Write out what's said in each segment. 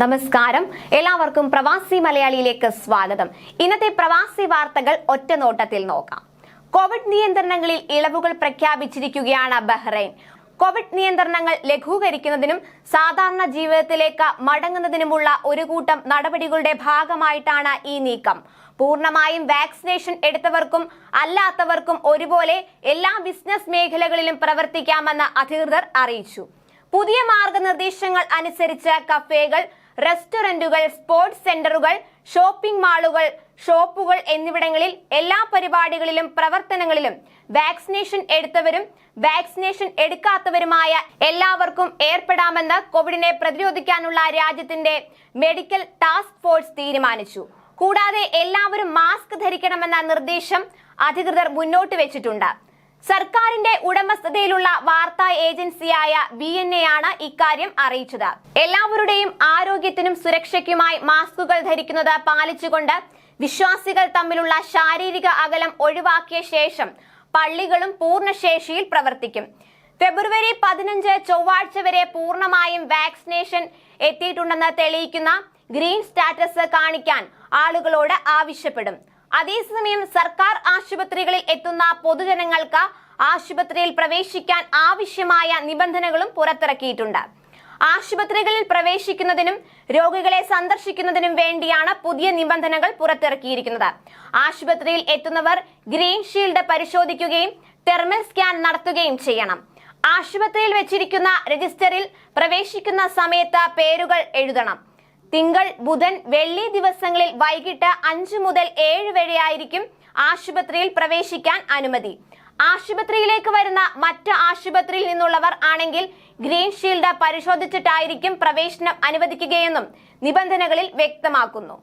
നമസ്കാരം. എല്ലാവർക്കും പ്രവാസി മലയാളിയിലേക്ക് സ്വാഗതം. ഇന്നത്തെ പ്രവാസി വാർത്തകൾ ഒറ്റ നോട്ടത്തിൽ നോക്കാം. കോവിഡ് നിയന്ത്രണങ്ങളിൽ ഇളവുകൾ പ്രഖ്യാപിച്ചിരിക്കുകയാണ് ബഹ്റൈൻ. കോവിഡ് നിയന്ത്രണങ്ങൾ ലഘൂകരിക്കുന്നതിനും സാധാരണ ജീവിതത്തിലേക്ക് മടങ്ങുന്നതിനുമുള്ള ഒരു കൂട്ടം നടപടികളുടെ ഭാഗമായിട്ടാണ് ഈ നീക്കം. പൂർണമായും വാക്സിനേഷൻ എടുത്തവർക്കും അല്ലാത്തവർക്കും ഒരുപോലെ എല്ലാ ബിസിനസ് മേഖലകളിലും പ്രവർത്തിക്കാമെന്ന് അധികൃതർ അറിയിച്ചു. പുതിയ മാർഗനിർദ്ദേശങ്ങൾ അനുസരിച്ച് കഫേകൾ റെസ്റ്റോറന്റുകൾ സ്പോർട്സ് സെന്ററുകൾ ഷോപ്പിംഗ് മാളുകൾ ഷോപ്പുകൾ എന്നിവിടങ്ങളിൽ എല്ലാ പരിപാടികളിലും പ്രവർത്തനങ്ങളിലും വാക്സിനേഷൻ എടുത്തവരും വാക്സിനേഷൻ എടുക്കാത്തവരുമായ എല്ലാവർക്കും ഏർപ്പെടാമെന്ന് കോവിഡിനെ പ്രതിരോധിക്കാനുള്ള രാജ്യത്തിന്റെ മെഡിക്കൽ ടാസ്ക് ഫോഴ്സ് തീരുമാനിച്ചു. കൂടാതെ എല്ലാവരും മാസ്ക് ധരിക്കണമെന്ന നിർദ്ദേശം അധികൃതർ മുന്നോട്ട് വെച്ചിട്ടുണ്ട്. സർക്കാരിന്റെ ഉടമസ്ഥതയിലുള്ള വാർത്താ ഏജൻസിയായ ബി എൻ എ ആണ് ഇക്കാര്യം അറിയിച്ചത്. എല്ലാവരുടെയും ആരോഗ്യത്തിനും സുരക്ഷയ്ക്കുമായി മാസ്കുകൾ ധരിക്കുന്നത് പാലിച്ചുകൊണ്ട് വിശ്വാസികൾ തമ്മിലുള്ള ശാരീരിക അകലം ഒഴിവാക്കിയ ശേഷം പള്ളികളും പൂർണശേഷിയിൽ പ്രവർത്തിക്കും. ഫെബ്രുവരി പതിനഞ്ച് ചൊവ്വാഴ്ച വരെ പൂർണമായും വാക്സിനേഷൻ എത്തിയിട്ടുണ്ടെന്ന് തെളിയിക്കുന്ന ഗ്രീൻ സ്റ്റാറ്റസ് കാണിക്കാൻ ആളുകളോട് ആവശ്യപ്പെടും. അതേസമയം സർക്കാർ ആശുപത്രികളിൽ എത്തുന്ന പൊതുജനങ്ങൾക്ക് ആശുപത്രിയിൽ പ്രവേശിക്കാൻ ആവശ്യമായ നിബന്ധനകളും പുറത്തിറക്കിയിട്ടുണ്ട്. ആശുപത്രികളിൽ പ്രവേശിക്കുന്നതിനും രോഗികളെ സന്ദർശിക്കുന്നതിനും വേണ്ടിയാണ് പുതിയ നിബന്ധനകൾ പുറത്തിറക്കിയിരിക്കുന്നത്. ആശുപത്രിയിൽ എത്തുന്നവർ ഗ്രീൻ ഷീൽഡ് പരിശോധിക്കുകയും തെർമൽ സ്കാൻ നടത്തുകയും ചെയ്യണം. ആശുപത്രിയിൽ വെച്ചിരിക്കുന്ന രജിസ്റ്ററിൽ പ്രവേശിക്കുന്ന സമയത്ത് പേരുകൾ എഴുതണം. തിങ്കൾ ബുധൻ വെള്ളി ദിവസങ്ങളിൽ വൈകിട്ട് അഞ്ചു മുതൽ ഏഴ് വരെയായിരിക്കും ആശുപത്രിയിൽ പ്രവേശിക്കാൻ അനുമതി. ആശുപത്രിയിലേക്ക് വരുന്ന മറ്റ് ആശുപത്രിയിൽ നിന്നുള്ളവർ ആണെങ്കിൽ ഗ്രീൻ ഷീൽഡ് പരിശോധിച്ചിട്ടായിരിക്കും പ്രവേശനം അനുവദിക്കുകയെന്നും നിബന്ധനകളിൽ വ്യക്തമാക്കുന്നു.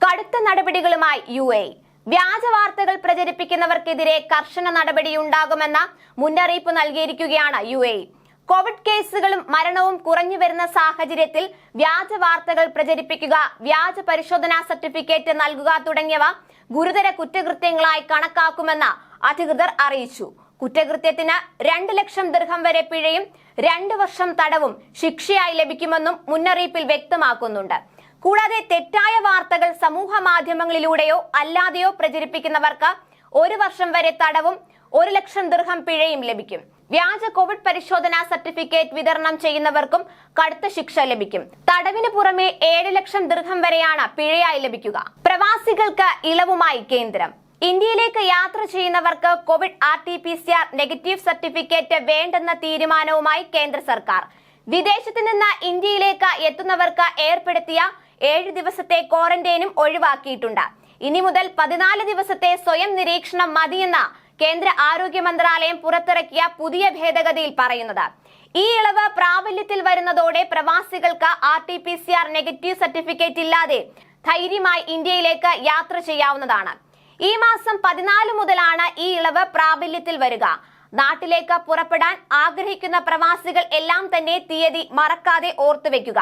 കടുത്ത നടപടികളുമായി യു എ. വ്യാജ വാർത്തകൾ പ്രചരിപ്പിക്കുന്നവർക്കെതിരെ കർശന നടപടിയുണ്ടാകുമെന്ന മുന്നറിയിപ്പ് നൽകിയിരിക്കുകയാണ് യു എ. കോവിഡ് കേസുകളും മരണവും കുറഞ്ഞു വരുന്ന സാഹചര്യത്തിൽ വ്യാജ വാർത്തകൾ പ്രചരിപ്പിക്കുക വ്യാജ പരിശോധനാ സർട്ടിഫിക്കറ്റ് നൽകുക തുടങ്ങിയവ ഗുരുതര കുറ്റകൃത്യങ്ങളായി കണക്കാക്കുമെന്ന് അധികൃതർ അറിയിച്ചു. കുറ്റകൃത്യത്തിന് രണ്ട് ലക്ഷം ദീർഘം വരെ പിഴയും രണ്ട് വർഷം തടവും ശിക്ഷയായി ലഭിക്കുമെന്നും മുന്നറിയിപ്പിൽ വ്യക്തമാക്കുന്നുണ്ട്. കൂടാതെ തെറ്റായ വാർത്തകൾ സമൂഹ മാധ്യമങ്ങളിലൂടെയോ അല്ലാതെയോ പ്രചരിപ്പിക്കുന്നവർക്ക് ഒരു വർഷം വരെ തടവും ഒരു ലക്ഷം ദീർഘം പിഴയും ലഭിക്കും. വ്യാജ കോവിഡ് പരിശോധനാ സർട്ടിഫിക്കറ്റ് വിതരണം ചെയ്യുന്നവർക്കും കടുത്ത ശിക്ഷ ലഭിക്കും. തടവിന് പുറമെ ഏഴ് ലക്ഷം ദീർഘം വരെയാണ് പിഴയായി ലഭിക്കുക. പ്രവാസികൾക്ക് ഇളവുമായി കേന്ദ്രം. ഇന്ത്യയിലേക്ക് യാത്ര ചെയ്യുന്നവർക്ക് Covid R T P C R negative certificate വേണ്ടെന്ന തീരുമാനവുമായി കേന്ദ്ര സർക്കാർ. വിദേശത്ത് നിന്ന് ഇന്ത്യയിലേക്ക് എത്തുന്നവർക്ക് ഏർപ്പെടുത്തിയ ഏഴ് ദിവസത്തെ ക്വാറന്റൈനും ഒഴിവാക്കിയിട്ടുണ്ട്. ഇനി മുതൽ പതിനാല് ദിവസത്തെ സ്വയം നിരീക്ഷണം മതിയെന്ന കേന്ദ്ര ആരോഗ്യ മന്ത്രാലയം പുറത്തിറക്കിയ പുതിയ ഭേദഗതിയിൽ പറയുന്നത്. ഈ ഇളവ് പ്രാബല്യത്തിൽ വരുന്നതോടെ പ്രവാസികൾക്ക് R T P C R negative certificate ഇല്ലാതെ ധൈര്യമായി ഇന്ത്യയിലേക്ക് യാത്ര ചെയ്യാവുന്നതാണ്. ഈ മാസം പതിനാല് മുതലാണ് ഈ ഇളവ് പ്രാബല്യത്തിൽ വരിക. നാട്ടിലേക്ക് പുറപ്പെടാൻ ആഗ്രഹിക്കുന്ന പ്രവാസികൾ എല്ലാം തന്നെ തീയതി മറക്കാതെ ഓർത്തുവെക്കുക.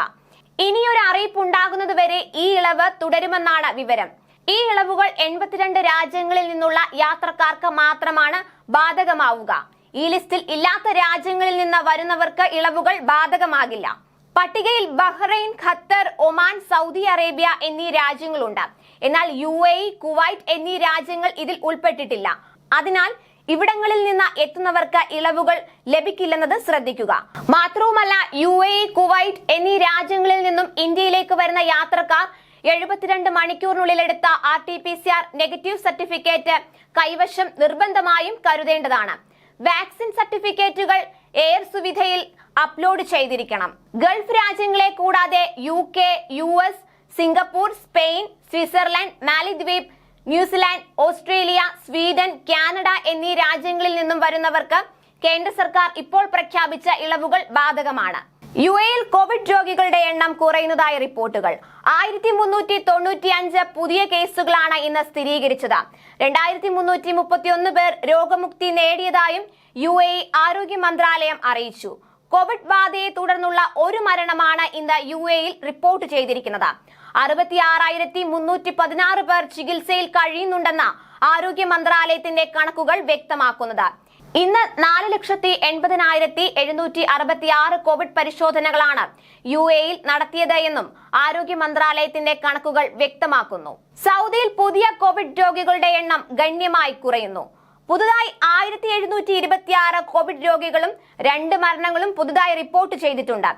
ഇനിയൊരു അറിയിപ്പ് ഉണ്ടാകുന്നതുവരെ ഈ ഇളവ് തുടരുമെന്നാണ് വിവരം. ഈ ഇളവുകൾ എൺപത്തിരണ്ട് രാജ്യങ്ങളിൽ നിന്നുള്ള യാത്രക്കാർക്ക് മാത്രമാണ് ബാധകമാവുക. ഈ ലിസ്റ്റിൽ ഇല്ലാത്ത രാജ്യങ്ങളിൽ നിന്ന് വരുന്നവർക്ക് ഇളവുകൾ ബാധകമാകില്ല. പട്ടികയിൽ Bahrain Qatar Oman Saudi Arabia എന്നീ രാജ്യങ്ങളുണ്ട്. എന്നാൽ യു എ കുവൈറ്റ് എന്നീ രാജ്യങ്ങൾ ഇതിൽ ഉൾപ്പെട്ടിട്ടില്ല. അതിനാൽ ഇവിടങ്ങളിൽ നിന്ന് എത്തുന്നവർക്ക് ഇളവുകൾ ലഭിക്കില്ലെന്നത് ശ്രദ്ധിക്കുക. മാത്രവുമല്ല യു എ കുവൈറ്റ് എന്നീ രാജ്യങ്ങളിൽ നിന്നും ഇന്ത്യയിലേക്ക് വരുന്ന യാത്രക്കാർ എഴുപത്തിരണ്ട് മണിക്കൂറിനുള്ളിൽ എടുത്ത R T P C R negative certificate കൈവശം നിർബന്ധമായും കരുതേണ്ടതാണ്. വാക്സിൻ സർട്ടിഫിക്കറ്റുകൾ എയർ സുവിധയിൽ അപ്ലോഡ് ചെയ്തിരിക്കണം. ഗൾഫ് രാജ്യങ്ങളെ കൂടാതെ U K U S Singapore Spain Switzerland മാലിദ്വീപ് New Zealand Australia Sweden Canada എന്നീ രാജ്യങ്ങളിൽ നിന്നും വരുന്നവർക്ക് കേന്ദ്ര സർക്കാർ ഇപ്പോൾ പ്രഖ്യാപിച്ച ഇളവുകൾ ബാധകമാണ്. യു എയിൽ കോവിഡ് രോഗികളുടെ എണ്ണം കുറയുന്നതായി റിപ്പോർട്ടുകൾ. ആയിരത്തി മുന്നൂറ്റി തൊണ്ണൂറ്റി അഞ്ച് പുതിയ കേസുകളാണ് ഇന്ന് സ്ഥിരീകരിച്ചത്. രണ്ടായിരത്തി മുന്നൂറ്റി മുപ്പത്തി ഒന്ന് പേർ രോഗമുക്തി നേടിയതായും യു എ ആരോഗ്യ മന്ത്രാലയം അറിയിച്ചു. കോവിഡ് ബാധയെ തുടർന്നുള്ള ഒരു മരണമാണ് ഇന്ന് യു എയിൽ റിപ്പോർട്ട് ചെയ്തിരിക്കുന്നത്. അറുപത്തി ആറായിരത്തി മുന്നൂറ്റി പതിനാറ് പേർ ചികിത്സയിൽ കഴിയുന്നുണ്ടെന്ന ആരോഗ്യ മന്ത്രാലയത്തിന്റെ കണക്കുകൾ വ്യക്തമാക്കുന്നത്. ഇന്ന് നാല് ലക്ഷത്തി എൺപതിനായിരത്തി എഴുന്നൂറ്റി അറുപത്തി ആറ് കോവിഡ് പരിശോധനകളാണ് യു എയിൽ നടത്തിയത് എന്നും ആരോഗ്യ മന്ത്രാലയത്തിന്റെ കണക്കുകൾ വ്യക്തമാക്കുന്നു. സൗദിയിൽ പുതിയ കോവിഡ് രോഗികളുടെ എണ്ണം ഗണ്യമായി കുറയുന്നു. പുതുതായി ആയിരത്തി എഴുന്നൂറ്റി ഇരുപത്തിയാറ് കോവിഡ് രോഗികളും രണ്ട് മരണങ്ങളും പുതുതായി റിപ്പോർട്ട് ചെയ്തിട്ടുണ്ട്.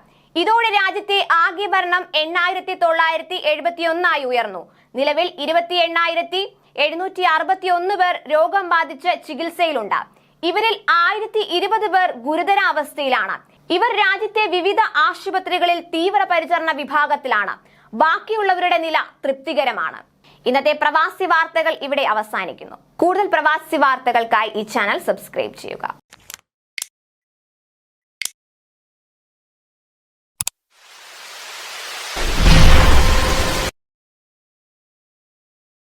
ഇതോടെ രാജ്യത്തെ ആകെ മരണം എണ്ണായിരത്തി തൊള്ളായിരത്തി എഴുപത്തി ഒന്നായി ഉയർന്നു. നിലവിൽ ഇരുപത്തി എണ്ണായിരത്തി എഴുന്നൂറ്റി അറുപത്തി ഒന്ന് പേർ രോഗം ബാധിച്ച് ചികിത്സയിലുണ്ട്. ഇവരിൽ ആയിരത്തി ഇരുപത് പേർ ഗുരുതരാവസ്ഥയിലാണ്. ഇവർ രാജ്യത്തെ വിവിധ ആശുപത്രികളിൽ തീവ്രപരിചരണ വിഭാഗത്തിലാണ്. ബാക്കിയുള്ളവരുടെ നില തൃപ്തികരമാണ്. ഇന്നത്തെ പ്രവാസി വാർത്തകൾ ഇവിടെ അവസാനിക്കുന്നു. കൂടുതൽ പ്രവാസി വാർത്തകൾക്കായി ഈ ചാനൽ സബ്സ്ക്രൈബ് ചെയ്യുക.